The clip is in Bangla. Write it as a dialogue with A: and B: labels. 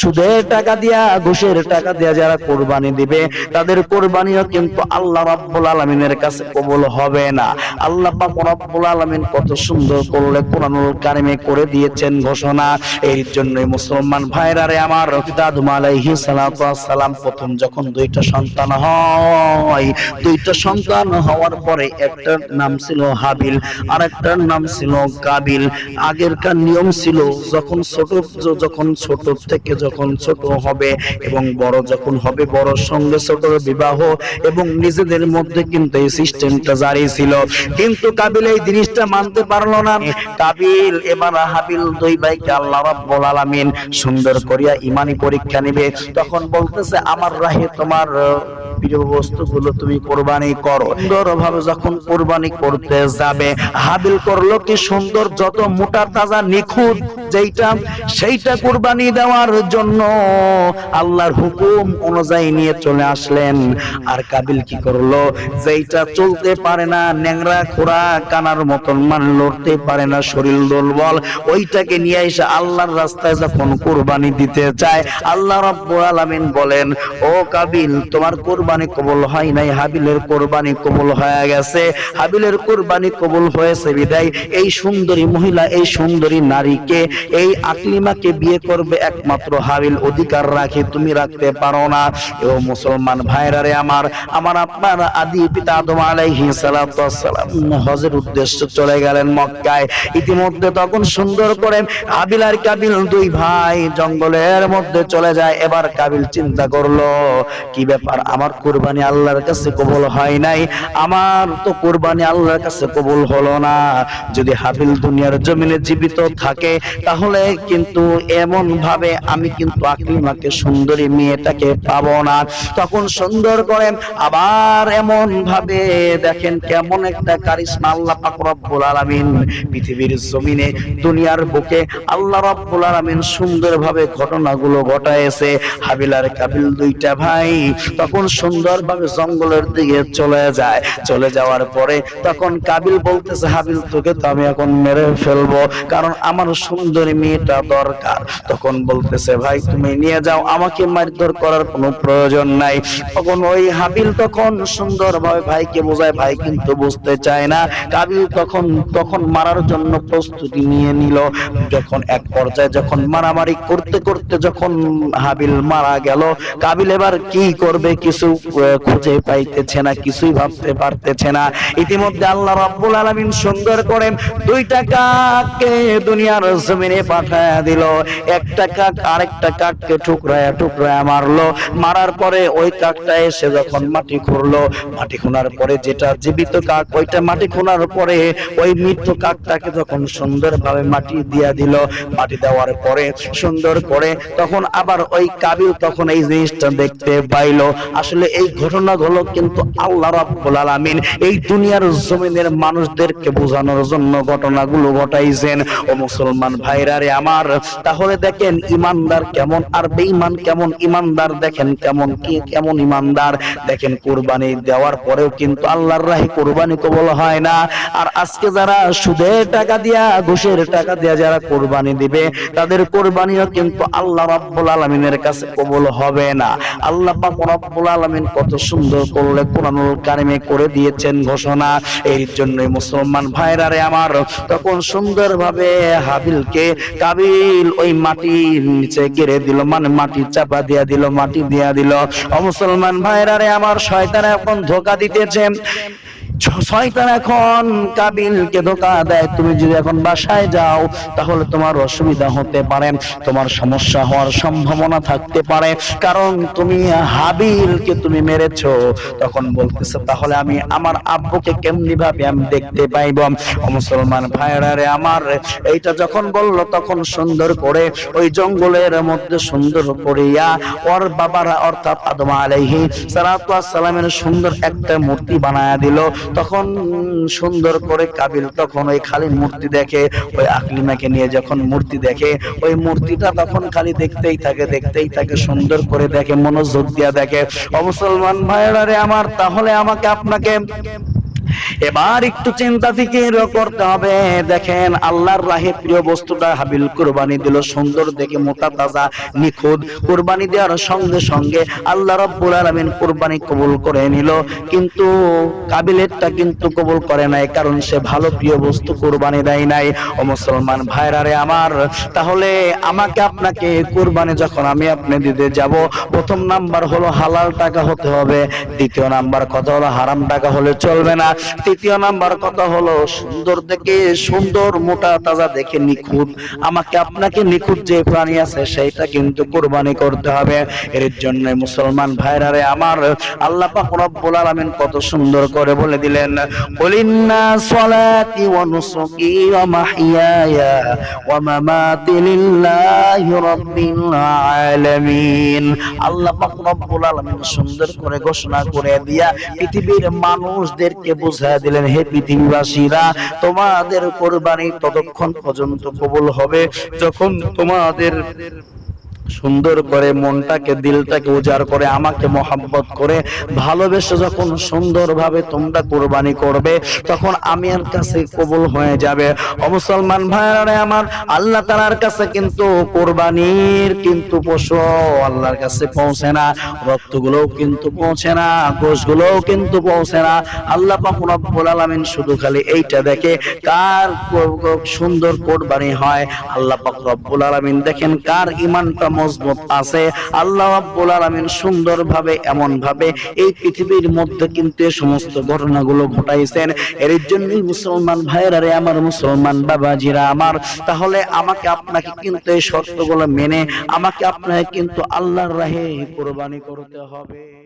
A: সুদের টাকা দিয়া, ঘুষের টাকা দিয়া যারা কোরবানি দিবে, তাদের কোরবানিও কিন্তু আল্লাহ রাব্বুল আলামিনের কাছে কবুল হবে না। আল্লাহ রব্বুল আলামিন কত সুন্দর করলে কোরআনুল কারিমে করে দিয়েছেন ঘোষণা। এই জন্যই মুসলমান ভাইরা আমার সালাতু সালাম প্রথম যখন দুইটা সন্তান হয়, দুইটা সন্তান হওয়ার পরে একটার নাম ছিল হাবিল আর একটার নাম ছিল কাবিল। আগেরকার নিয়ম ছিল যখন ছোট যখন ছোট থেকে যখন ছোট হবে এবং বড় যখন হবে, বড় সঙ্গে ছোট বিবাহ এবং নিজেদের মধ্যে কিন্তু এই সিস্টেমটা জারি ছিল। কিন্তু কাবিল এই জিনিসটা মানতে পারল না। কাবিল, এবার হাবিল দুই ভাইকে আল্লাহ রাব্বুল আলামিন সুন্দর করিয়া ইমানি পরীক্ষা নিবে। তখন বলতেছে, আমার রাহে তোমার প্রিয় বস্তুগুলো তুমি কোরবানি করো। সুন্দরভাবে যখন কোরবানি করতে যাবে, হাবিল করল কি সুন্দর যত মোটা তাজা নিখুঁত যেইটা, সেইটা কোরবানি দেওয়ার জন্য আল্লাহর হুকুম অনুযায়ী নিয়ে চলে আসলেন। আর কাবিল কি করল? যেইটা চলতে পারে না, ন্যাংরা কানার মতন মান লড়তে পারে না শরীর ওইটাকে নিয়ে এসে আল্লাহর রাস্তায় যখন কোরবানি দিতে চায়, আল্লাহ রাব্বুল আলামিন বলেন, ও কাবিল, তোমার কোরবানি কবুল হয় নাই, হাবিলের কোরবানি কবুল হয়ে গেছে। হাবিলের কোরবানি কবুল হয়েছে বিদায়। এই সুন্দরী মহিলা, এই সুন্দরী নারীকে, এই আকলিমাকে বিয়ে করবে একমাত্র হাবিল অধিকার রাখে, তুমি রাখতে পারো না। ও মুসলমান ভাইরা রে আমার আমার আপনার আদি পিতা আদম আলাইহি ওয়াসসালাম হজের উদ্দেশ্যে চলে গেলেন মক্কায়। ইতিমধ্যে তখন সুন্দর করে হাবিল আর কাবিল দুই ভাই জঙ্গলের মধ্যে চলে যায়। এবার কাবিল চিন্তা করল, কি ব্যাপার? আমার কুরবানি আল্লাহর কাছে কবুল হয় নাই। আমার তো কুরবানি আল্লাহর কাছে কবুল হলো না। যদি হাবিল দুনিয়ার জমিনে জীবিত থাকে, তাহলে কিন্তু এমন ভাবে আমি কিন্তু আকলিমাকে সুন্দরী মেয়েটাকে পাবো না। তখন সুন্দর করে আবার এমন ভাবে দেখেন কেমন একটা কারিশমা আল্লাহ পাক রব্বুল আলামিন পৃথিবীর জমিনে, দুনিয়ার বুকে আল্লাহ রব্বুল আলামিন সুন্দরভাবে ঘটনাগুলো ঘটায়ছে হাবিল আর কাবিল দুইটা ভাই তখন সুন্দরভাবে জঙ্গলের দিকে চলে যায়। চলে যাওয়ার পরে তখন কাবিল বলতেছে, হাবিল, তোকে তো আমি এখন মেরে ফেলব, কারণ আমার সুন্দরী মেয়েটা দরকার। তখন বলতেছে, ভাই, তুমি নিয়ে যাও, আমাকে মারধর করার কোনো প্রয়োজন নাই। তখন ওই হাবিল তখন সুন্দরভাবে ভাইকে বোঝায়, ভাই, কিন্তু বুঝতে চায় না। কাবিল তখন তখন মারার জন্য প্রস্তুতি নিয়ে নিল। যখন এক পর্যায়ে যখন মারামারি করতে করতে যখন হাবিল মারা গেল, কাবিল এবার কি করবে কিছু খুঁজে পাইতেছে না, কিছুই ভাবতে পারতেছে না। ইতিমধ্যে আল্লাহ রাব্বুল আলামিন সুন্দর করে দুইটা কাককে দুনিয়ার জমিনে পাঠায় দিল। একটা কাক আরেকটা কাককে টুকরায় টুকরায় মারলো। মারার পরে ওই কাকটা এসে যখন মাটি খুঁড়লো, মাটি খোঁড়ার পরে যেটা জীবিত কাক, ওইটা মাটি খোঁড়ার পরে ওই মৃত্যু কাকটাকে যখন সুন্দরভাবে মাটি দিয়া দিল, মাটি দেওয়ার পরে সুন্দর করে তখন আবার ওই কাবিল তখন এই জিনিসটা দেখতে পাইলো। আসলে এই ঘটনাগুলো কিন্তু আল্লাহ রাব্বুল আলামিন এই দুনিয়ার জমিনের মানুষদেরকে বোঝানোর জন্য ঘটনাগুলো ঘটাইছেন। ও মুসলমান ভাইরা রে আমার, তাহলে দেখেন ইমানদার কেমন আর বেঈমান কেমন? ইমানদার দেখেন কেমন কি, কেমন ইমানদার? দেখেন কুরবানি দেওয়ার পরেও কিন্তু আল্লাহর রাহে কুরবানি কবল হয় না। আর আজকে যারা সুদের টাকা দিয়া, ঘুষের টাকা দিয়া যারা কোরবানি দিবে, তাদের কোরবানিও কিন্তু আল্লাহ রাব্বুল আলামিনের কাছে কবুল হবে না। আল্লাহ পাক রব্বুল আলামিন কত সুন্দর করলে কোরআনুল কারিমে করে দিয়েছেন ঘোষণা। এর জন্য মুসলমান ভাইরা রে আমার, তখন সুন্দরভাবে হাবিলকে কাবিল ওই মাটির নিচে গেড়ে দিল মানে মাটি চাপা দিয়া দিল, মাটি দিয়া দিল। ভাইরা রে আমার, শয়তান এখন ধোকা দিতেছে। শয়তান এখন কাবিলকে ধোকা দেয়। তুমি যদি এখন বাসায় যাও, তাহলে তোমার অসুবিধা হতে পারে, তোমার সমস্যা হওয়ার সম্ভাবনা থাকতে পারে। কারণ তুমি হাবিলকে তুমি মেরেছো। তখন বলতেছে, তাহলে আমি আমার আব্বুকে কেমনি ভাবে আমি দেখতে পাইব? মুসলমান ভাইরা রে আমার, এইটা যখন বলল, তখন সুন্দর করে ওই জঙ্গলের মধ্যে সুন্দর করিয়া ওর বাবারা অর্থাৎ আদম আলাইহি সালামের সুন্দর একটা মূর্তি বানায়া দিল। তখন সুন্দর করে কাবিল তখন ওই খালি মূর্তি দেখে, ওই আকলিমাকে নিয়ে যখন মূর্তি দেখে, ওই মূর্তিটা তখন খালি দেখতেই থাকে দেখতেই থাকে, সুন্দর করে দেখে, মনোযোগ দিয়া দেখে, ও মুসলমান ভাইরা আমার, তাহলে আমাকে আপনাকে এবার একটু চিন্তা ফিকির করতে হবে। দেখেন, আল্লাহর রাহে প্রিয় বস্তুটা হাবিল কুরবানি দিল, সুন্দর দেখে মোটা তাজা নিখুঁত কুরবানি দেওয়ার সঙ্গে সঙ্গে আল্লাহ রব্বুল আলামিন কুরবানি কবুল করে নিল। কিন্তু কাবিলেরটা কিন্তু কবুল করে নাই, কারণ সে ভালো প্রিয় বস্তু কুরবানি দেয় নাই। ও মুসলমান ভাইরা রে আমার, তাহলে আমাকে আপনাকে কোরবানি যখন আমি আপনি দিতে যাব, প্রথম নাম্বার হলো হালাল টাকা হতে হবে, দ্বিতীয় নাম্বার কথা হলো হারাম টাকা হলে চলবে না। তৃতীয় নাম্বার কথা হলো, সুন্দর দেখে সুন্দর মোটা তাজা দেখে নিখুঁত। আমাকে আপনাকে নিখুঁত যে প্রাণী আছে, সেইটা কিন্তু কুরবানি করতে হবে। এর জন্য মুসলমান ভাইরা রে আমার, আল্লাহ পাক রব্বুল আলামিন কত সুন্দর করে বলে দিলেন, কুলিন্না সলাতি ওয়া নুসুকি ওয়া মাহইয়ায়া ওয়া মামাতি লিল্লাহি রাব্বিল আলামিন। আল্লাহ পাক রব্বুল আলামিন সুন্দর করে ঘোষণা করে দিয়া, পৃথিবীর মানুষদেরকে বুঝায় দিলেন হে পৃথিবীবাসীরা তোমাদের কোরবানি ততক্ষণ পর্যন্ত কবুল হবে। যখন তোমাদের সুন্দর করে মনটাকে, দিলটাকে উজাড় করে, আমাকে মহাব্বত করে, ভালোবেসে যখন সুন্দরভাবে তোমরা কোরবানি করবে, তখন আমি আর কাছে কবুল হয়ে যাবে। ও মুসলমান ভাইরা আমার, আল্লাহ তাআলার কাছে কিন্তু কোরবানির কিন্তু পশু আল্লাহর কাছে পৌঁছে না। রক্তগুলোও কিন্তু পৌঁছে না, গোশগুলোও কিন্তু পৌঁছে না। আল্লাহ পাক রব্বুল আলামিন শুধু খালি এইটা দেখে কার সুন্দর কোরবানি হয়। আল্লাহ রব্বুল আলামিন দেখেন কার ইমানটা মজবুত আছে। আল্লাহ আব্বুল আলমিন সুন্দরভাবে এমন ভাবে এই পৃথিবীর মধ্যে কিন্তু এই সমস্ত ঘটনাগুলো ঘটাইছেন। এর জন্যই মুসলমান ভাইয়েরা রে, আমার মুসলমান বাবাজিরা আমার, তাহলে আমাকে আপনাকে কিন্তু এই শর্তগুলো মেনে, আমাকে আপনাকে কিন্তু আল্লাহর রাহে কোরবানি করতে হবে।